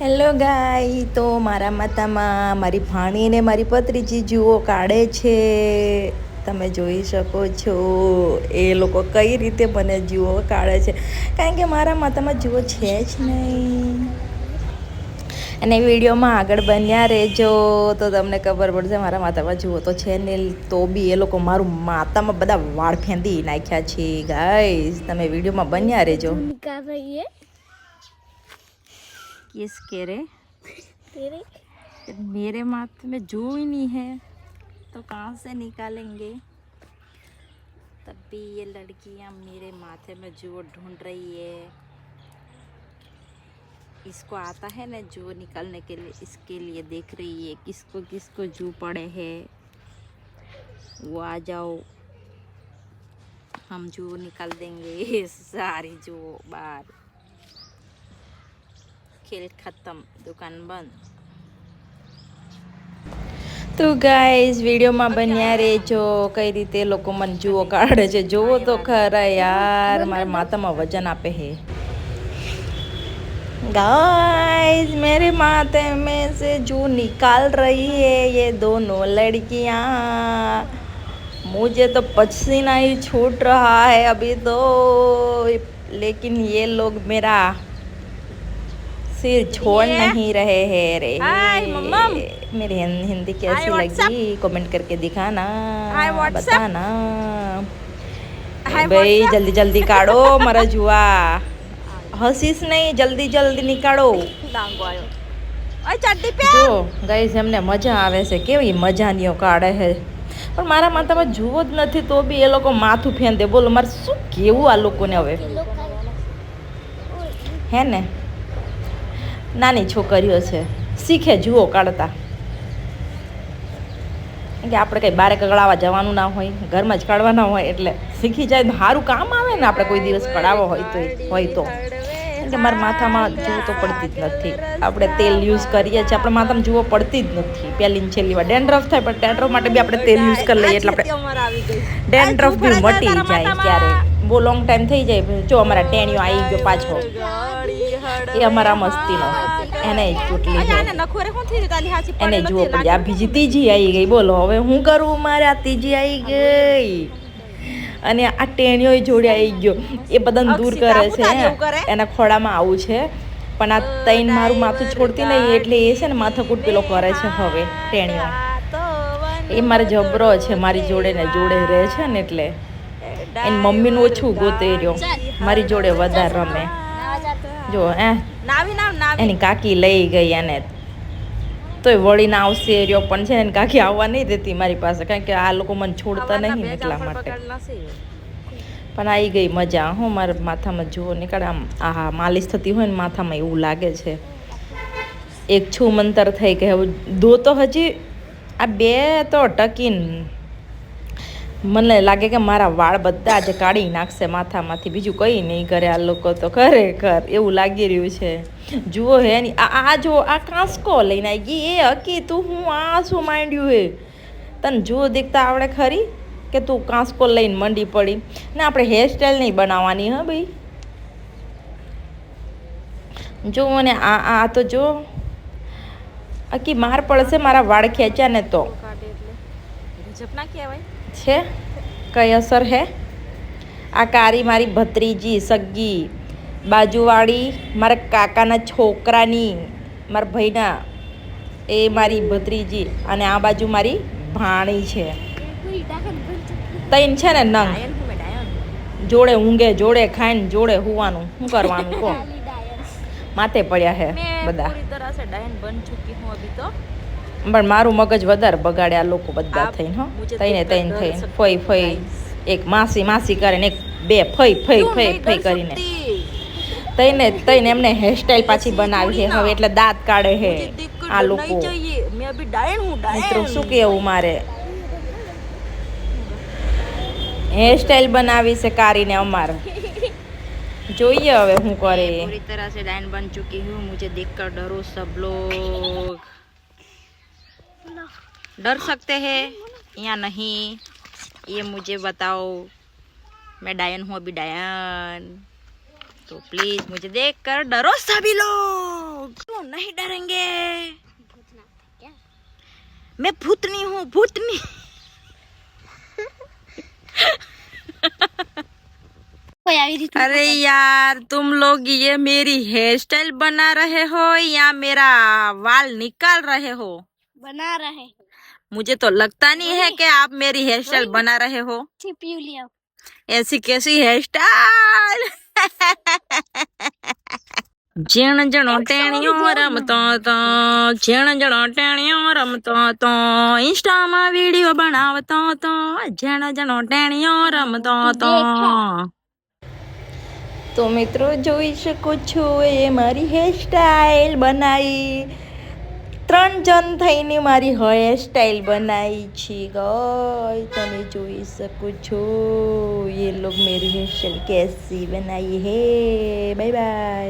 Hello ગાય તો મારા માતામાં મારી ભાણીને મારી પત્રીજી જુઓ કાઢે છે. તમે જોઈ શકો છો, એ લોકો કઈ રીતે મને જુઓ કાઢે છે. કારણ કે મારા માતામાં જુઓ છે જ નહીં. અને વિડીયોમાં આગળ બન્યા રહેજો, તો તમને ખબર પડશે મારા માતામાં જુઓ તો છે ને, તો બી એ લોકો મારું માતામાં બધા વાળ ફેંદી નાખ્યા છે. ગાય તમે વિડીયોમાં બન્યા રહેજો. किस कह रहे तेरे मेरे माथे में जो ही नहीं है तो कहाँ से निकालेंगे? तब भी ये लड़कियाँ मेरे माथे में जो ढूंढ रही है। इसको आता है ना जो निकालने के लिए इसके लिए देख रही है किसको किसको जू पड़े हैं। वो आ जाओ हम जू निकाल देंगे सारी जू बाहर। ખેલ ખતમ દુકાન બંધ તો ગાઈઝ વિડીયોમાં બન્યા રહેજો કઈ રીતે લોકો મને જુઓ કાઢે છે જુઓ તો ખરા યાર મારા માથામાં વજન આપે હે गाइस मेरे माथे में से जो निकाल रही है ये दोनों लड़कियां मुझे तो पसीना ही छूट रहा है अभी तो लेकिन ये लोग मेरा सिर छोड़ नहीं रहे हैं रे हाय, मम्मम। मेरी हिं- हिंदी हाय, कैसी व्हाट्सएप। लगी कमेंट करके दिखाना हाय, व्हाट्सएप। बताना हाय, भाई व्हाट्सएप। जल्दी जल्दी काढ़ो मारा जुआ હસીશ નહીં જલ્દી જલ્દી નીકાળો डांगो आयो ओए चड्डी पे જો ગાઈઝ એમને મજા આવે છે કેવી મજાનીઓ કાઢે છે પણ મારા માથામાં જુઓ જ નથી તો બી એ લોકો માથું ફેંદે બોલો મારે શું કેવું આ લોકોને હવે હે ને નાની છોકરીઓ છે. શીખે જુઓ કાઢતા. કે આપણે કંઈ બારે કગળાવા જવાનું ના હોય ઘરમાં જ કાઢવાના હોય એટલે શીખી જાય તો સારું કામ આવે ને આપણે કોઈ દિવસ કઢાવો હોય તો હોય તો. કે મારા માથામાં જુઓ તો પડતી જ નથી. આપણે તેલ યુઝ કરીએ છીએ આપણે માથામાં જુઓ પડતી જ નથી. પહેલી ને છેલ્લી વાર. ડેન્ડ્રફ થાય પણ ડેન્ડ્રફ માટે બી આપણે તેલ યુઝ કરી લઈએ એટલે આપણે ડેન્ડ્રફ બી મટી જાય. ક્યારે બહુ લોંગ ટાઈમ થઈ જાય. જો અમારા ટેણીઓ આવી ગયો પાછો. એ અમારા મસ્તીનો. એને જ ચૂંટલી એને જુઓ પડી. આ બીજી ત્રીજી આવી ગઈ. બોલો હવે હું કરું? મારે આ ત્રીજી આવી ગઈ. અને આ ટેણીઓ જોડે આવી ગયો. એ બધાને દૂર કરે છે? એના ખોડામાં આવું છે. પણ આ તૈન મારું માથું છોડતી નહીં એટલે એ છે ને માથાકૂટ પેલો કરે છે હવે ટેણીઓ. એ મારે જબરો છે મારી જોડે ને જોડે રહે છે ને એટલે. એની મમ્મીનું ઓછું ગોતે રહ્યો મારી જોડે વધારે રમે. જો એ નાવી નામ નાવી. એની કાકી લઈ ગઈ એને તોય વળીને આવશે રહ્યો પણ છે ને કાકી આવવા નહીં દેતી મારી પાસે કારણ કે આ લોકો મને છોડતા નહીં એટલા માટે. પણ આવી ગઈ મજા હું મારા માથામાં જુઓ નીકળે આમ આહા માલિશ થતી હોય ને માથામાં એવું લાગે છે. એક છું મંતર થઈ કે હવે દો તો હજી આ બે તો ટકીન. મને લાગે કે મારા વાળ બધા જ કાઢી નાખશે માથામાંથી. બીજું કંઈ નહીં કરે આ લોકો તો ખરેખર. એવું લાગી રહ્યું છે. જુઓ હે ની આ જો, આ કાંસકો લઈને આવી ગઈ. એ હકી તું, હું આ શું માંડ્યું હે? તને જુઓ દેખતા આવડે ખરી કે તું કાંસકો લઈને મંડી પડી. ને આપણે હેરસ્ટાઈલ નહીં બનાવવાની, હા ભાઈ? જો મને આ આ તો જો. અકી માર પડશે મારા વાળ ખેંચ્યા ને તો એટલે. કહેવાય. છે? કઈ અસર હે? આ કારી મારી ભત્રીજી સગ્ગી બાજુવાળી મારા કાકાના છોકરાની મારા ભાઈના એ મારી ભત્રીજી અને આ બાજુ મારી ભાણી છે. તૈન છે ને નંગ? જોડે ઊંઘે જોડે ખાઈને જોડે હોવાનું. શું કરવાનું કહો માથે પડ્યા હે બધા. पूरी तरह से डायन बन चुकी हूँ अभी तो પણ મારું મગજ વધારે બગાડ્યા લોકો બધા આપ થઈને હો મુજે થઈને દેખકર થઈને ડર થઈને सकते ફઈ हो ફઈ guys. એક માસી માસી કરીને એક બે ફઈ ફઈ क्यों ફઈ नहीं ફઈ डर કરીને सकती? તઈને તઈને એમને હેરસ્ટાઈલ પાછી બનાવી છે હવે એટલે દાંત કાઢે હે मुझे देखकर આ डर લોકો नहीं चाहिए मैं अभी डायन हूँ મિત્રો डायन શું કેવું મારે હેરસ્ટાઈલ બનાવી છે કારીને અમારે જોઈએ હવે શું કરે પૂરી तरह से डायन बन चुकी हूँ मुझे देखकर डरो सब लोग डर सकते हैं या नहीं? ये मुझे बताओ। मैं डायन हूँ अभी डायन। तो प्लीज़ मुझे देख कर डरो सभी लोग। क्यों नहीं डरेंगे? मैं भूतनी हूँ भूतनी। अरे यार तुम लोग ये मेरी हेयर स्टाइल बना रहे हो या मेरा वाल निकाल रहे हो? બના રહે मुझे तो लगता नहीं है कि आप मेरी हेयर स्टाइल बना रहे हो છીપ્યું લ્યો ऐसी कैसी हेयर स्टाइल જેણ જણો ટેણીઓ રમતો તો જેણ જણો ટેણીઓ રમતો તો ઇન્સ્ટામાં વિડીયો બનાવતો તો જેણ જણો ટેણીઓ રમતો તો તો મિત્રો જોઈ શકો છો એ મારી હેરસ્ટાઈલ બનાવી ત્રણ જણ થઈને મારી હેર સ્ટાઈલ બનાવી છે ગઈ તમે જોઈ શકો છો. એ લોગ મેરી હેર સ્ટાઈલ કેસી બનાવી હે. Bye bye